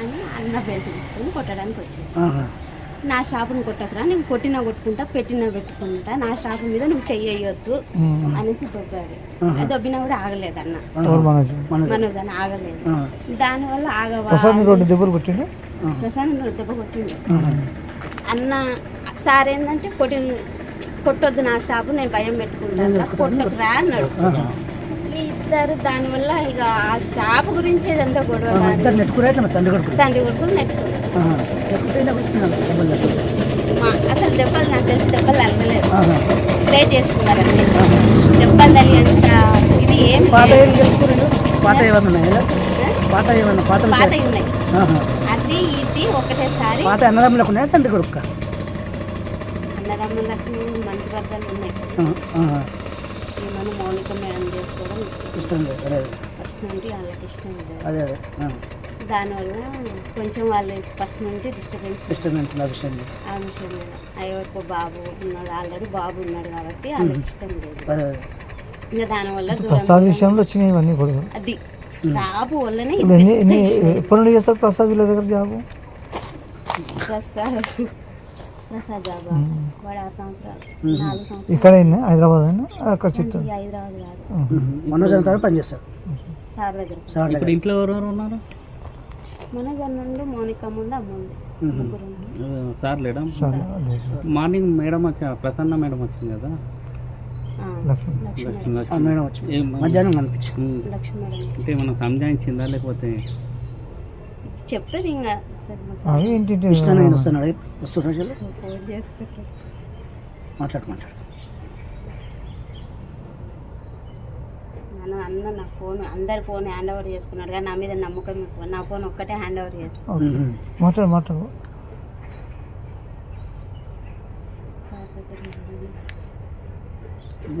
అని అన్న బెల్ట్ తీసుకొని కొట్టడానికి వచ్చింది. నా షాపుని కొట్టకురా నేను కొట్టినా కొట్టుకుంటా పెట్టినా పెట్టుకుంటా నా షాపు మీద నువ్వు చెయ్యొద్దు అనేసి దొబ్బాడు దొబ్బినా కూడా ఆగలేదు అన్న మనోజ్. అన్న ఆగలేదు. దానివల్ల ఆగవా ప్రసాద్ రెండు దెబ్బలు కొట్టిండు? ప్రసాద్ దెబ్బ కొట్టిండు. అన్న సార్ ఏంటంటే కొట్టి కొట్టొద్దు నా షాపు నేను భయం పెట్టుకుంటాను కొట్టకురా అన్నాడు. ఇద్దరు దానివల్ల ఇక ఆ షాపు గురించి ఇదంతా గొడవ తండ్రి కొడుకు. తండ్రి కొడుకులు అసలు దెబ్బలు నాకు తెలిసి దెబ్బలు తగలలేదు ఆహా. ప్రే చేసుకున్నారు అంతే దెబ్బలు తగినంత ఇది ఏం తెలుసుకున్నారు? పాత ఏమన్నా ఉన్నాయా? పాత ఏమన్నా పాత పాత ఉన్నాయి. అది ఇది ఒకటేసారి పాత అన్నదమ్ములకు ఉన్నాయా? తండ్రి కొడుకు అన్నదమ్ములకు మంచి భర్తలు ఉన్నాయి. మనం మౌనిక మేడం చేసుకోవడం ఇష్టం. ఇష్టం లేదు. అదే. ఫస్ట్ నుండి వాళ్ళకి ఇష్టం లేదు. అదే అదే. దానివల్ల కొంచెం వాళ్ళు ఫస్ట్ నుండి డిస్టర్బెన్స్ డిస్టర్బెన్స్ నా విషయం లేదు. ఆ విషయం మీద ఎవరికో బాబు ఉన్నాడు ఆల్రెడీ బాబు ఉన్నాడు కాబట్టి వాళ్ళకి ఇష్టం లేదు. ఇంకా దానివల్ల ప్రసాద్ విషయంలో వచ్చినాయి ఇవన్నీ కూడా. అది షాపు వల్లనే ఎప్పటి నుండి చేస్తారు ప్రసాద్ వీళ్ళ దగ్గర జాబు? ప్రసాద్ ప్రసాద్ బాబా వాడు ఆరు సంవత్సరాలు నాలుగు సంవత్సరాలు. ఇక్కడ అయింది హైదరాబాద్ అయినా అక్కడ చిత్తూరు ఈ హైదరాబాద్ కాదు. మనోజ్ అంతా పనిచేస్తారు. సార్ దగ్గర. సార్. ఇంట్లో ఎవరెవరు ఉన్నారు? మన నుండి మౌనిక ముందు అమ్మ ఉంది. సార్ లేడా? మార్నింగ్ మేడం వచ్చా ప్రసన్న మేడం వచ్చింది కదా? మేడం. మధ్యాహ్నం కనిపించింది. అంటే మనం సంజాయించిందా లేకపోతే? చెప్తుంది ఇంకా. సరే మా సార్. అవి ఏంటి కృష్ణ నేను వస్తున్నాడు వస్తున్నాడు మాట్లాడు మాట్లాడు. నన్ను అన్న నా ఫోన్ అందరి ఫోన్ హ్యాండ్ ఓవర్ చేసుకున్నాడు కానీ నా మీద నమ్మకం ఎక్కువ. నా ఫోన్ ఒక్కటే హ్యాండ్ ఓవర్ చేసుకున్నాడు. మాట్లాడు మాట్లాడు.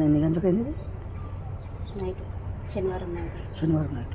ఎన్ని గంటలకు అయింది? నైట్ శనివారం నైట్. శనివారం నైట్.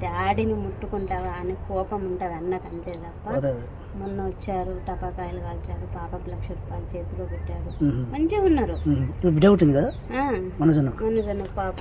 డాడీని ముట్టుకుంటావా అని కోపం ఉంటుంది అన్నకు అంతే తప్ప. మొన్న వచ్చారు టపాకాయలు కాల్చారు పాపకు లక్ష రూపాయలు చేతిలో పెట్టారు. మంచిగా ఉన్నారు. బిడ్డ పుట్టింది కదా? ఆ, మనోజ్ అన్నకు మొన్న జన పాప